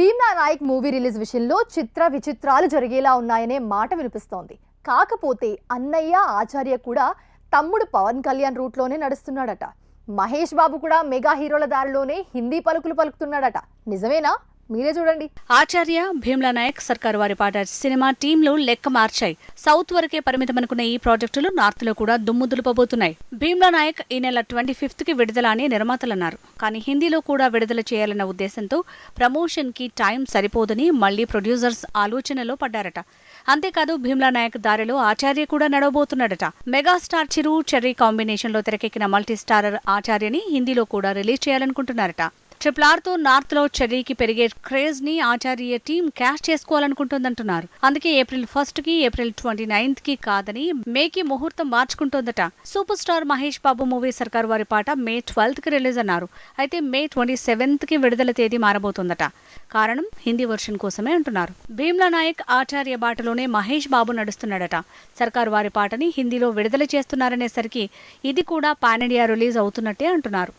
Bheemla Naik movie release విషయంలో చిత్ర విచిత్రాలు జరిగేలా ఉన్నాయనే మాట వినిపిస్తోంది. కాకపోతే అన్నయ్య ఆచార్య కూడా తమ్ముడు పవన్ కళ్యాణ్ రూట్లోనే నడుస్తున్నాడట. మహేష్ బాబు కూడా మెగా హీరోల దారిలోనే హిందీ పలుకులు పలుకుతున్నాడట. నిజమేనా? మీరే చూడండి. ఆచార్య భీమ్లా నాయక్ సర్కార్ వారి పాట సినిమా టీంలు లెక్క మార్చాయి. సౌత్ వరకే పరిమితమనుకున్న ఈ ప్రాజెక్టులు నార్త్లో కూడా దుమ్ము దులుపబోతున్నాయి. భీమ్లా నాయక్ ఈ నెల ట్వంటీ ఫిఫ్త్కి విడుదల అని నిర్మాతలన్నారు. కానీ హిందీలో కూడా విడుదల చేయాలన్న ఉద్దేశంతో ప్రమోషన్కి టైం సరిపోదని మళ్ళీ ప్రొడ్యూసర్స్ ఆలోచనలో పడ్డారట. అంతేకాదు భీమ్లా నాయక్ దారిలో ఆచార్య కూడా నడవబోతున్నాడట. మెగాస్టార్ చిరు చెర్రీ కాంబినేషన్లో తెరకెక్కిన మల్టీ స్టారర్ ఆచార్యని హిందీలో కూడా రిలీజ్ చేయాలనుకుంటున్నారట. ట్రిపుల్ ఆర్తో నార్త్లో చెర్రీకి పెరిగే క్రేజ్ని ఆచార్య టీం క్యాష్ చేసుకోవాలనుకుంటోందంటున్నారు. అందుకే ఏప్రిల్ ఫస్ట్కి ఏప్రిల్ ట్వంటీ నైన్త్కి కాదని మేకి ముహూర్తం మార్చుకుంటోందట. Super star Mahesh Babu movie Sarkar Vaari Paata మే ట్వెల్త్కి రిలీజ్ అన్నారు. అయితే మే ట్వంటీ సెవెంత్కి విడుదల తేదీ మారబోతోందట. కారణం హిందీ వర్షన్ కోసమే అంటున్నారు. భీమ్లా నాయక్ ఆచార్య బాటలోనే మహేష్ బాబు నడుస్తున్నాడట. సర్కార్ వారి పాటని హిందీలో విడుదల చేస్తున్నారనేసరికి ఇది కూడా పాన్ ఇండియా రిలీజ్ అవుతున్నట్టే అంటున్నారు.